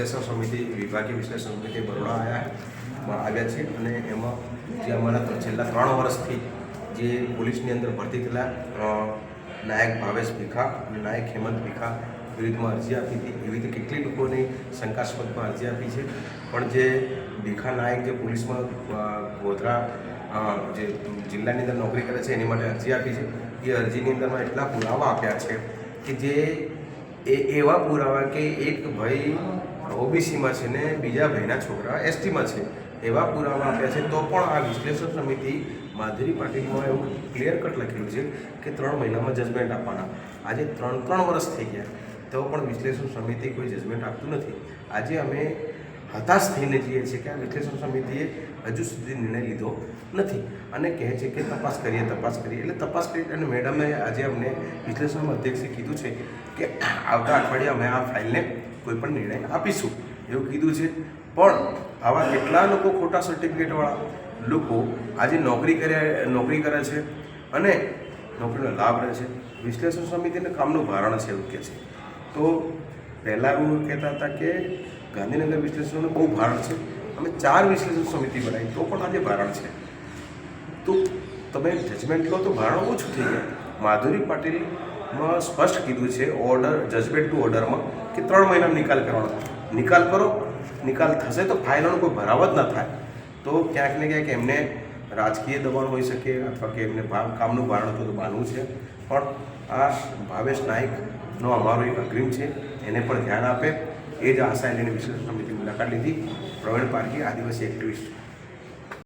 વિશ્લેષણ સમિતિ, વિભાગીય વિશ્લેષણ સમિતિ બરોડા આવ્યા આવ્યા છે અને એમાં જે અમારા છેલ્લા ત્રણ વર્ષથી જે પોલીસની અંદર ભરતી થયેલા નાયક ભાવેશ ભીખા અને નાયક હેમંત ભીખા વિરુદ્ધમાં અરજી આપી હતી. એવી રીતે કેટલી લોકોની શંકાસ્પદમાં અરજી આપી છે. પણ જે ભીખા નાયક જે પોલીસમાં ગોધરા જે જિલ્લાની અંદર નોકરી કરે છે એની માટે અરજી આપી છે. એ અરજીની અંદરમાં એટલા પુરાવા આપ્યા છે કે જે એ, એવા પુરાવા કે એક ભાઈ ઓબીસીમાં છે ને બીજા ભાઈના છોકરા એસટીમાં છે, એવા પુરાવા આપ્યા છે, તો પણ આ વિશ્લેષણ સમિતિ માધુરી પાટીલમાં એવું ક્લિયર કટ લખેલું છે કે ત્રણ મહિનામાં જજમેન્ટ આપવાના. આજે ત્રણ ત્રણ વર્ષ થઈ ગયા, તો પણ વિશ્લેષણ સમિતિ કોઈ જજમેન્ટ આપતું નથી. આજે અમે હતાશ થઈને જઈએ છીએ કે આ વિશ્લેષણ સમિતિએ હજુ સુધી નિર્ણય લીધો નથી. અને કહે છે કે તપાસ કરીએ તપાસ કરીએ. એટલે તપાસ કરી અને મેડમે આજે અમને વિશ્લેષણ અધ્યક્ષે કીધું છે કે આવતા અઠવાડિયે અમે આ ફાઇલને કોઈ પણ નિર્ણય આપીશું. એવું કીધું છે. પણ આવા કેટલા લોકો ખોટા સર્ટિફિકેટવાળા લોકો આજે નોકરી કર્યા નોકરી કરે છે અને નોકરીનો લાભ રહે છે. વિશ્લેષણ સમિતિને કામનું ભારણ છે એવું કહે છે. તો પહેલાં એવું કહેતા હતા કે ગાંધીનગર વિશ્લેષણનું બહુ ભારણ છે. અમે ચાર વિશ્લેષણ સમિતિ બનાવી, તો પણ આજે ભારણ છે. તો તમે જજમેન્ટ લો તો ભારણ ઓછું થઈ ગયા માધુરી પાટીલમાં સ્પષ્ટ કીધું છે ઓર્ડર જજમેન્ટ ટુ ઓર્ડરમાં કે ત્રણ મહિનામાં નિકાલ કરવાનો. નિકાલ કરો, નિકાલ થશે તો ફાઇલોનો કોઈ ભરાવ જ ન થાય. તો ક્યાંક ને ક્યાંક એમને રાજકીય દબાણ હોઈ શકે અથવા કે એમને કામનું ભારણ હતું તો માનવું છે. પણ આ ભાવેશ નાયકનો અમારો એક અગ્રીમ છે, એને પણ ધ્યાન આપે. એ જ આશા એને વિશ્લેષણ સમિતિ મુલાકાત લીધી. પ્રવીણ પારકી આદિવાસી એક્ટિવિસ્ટ.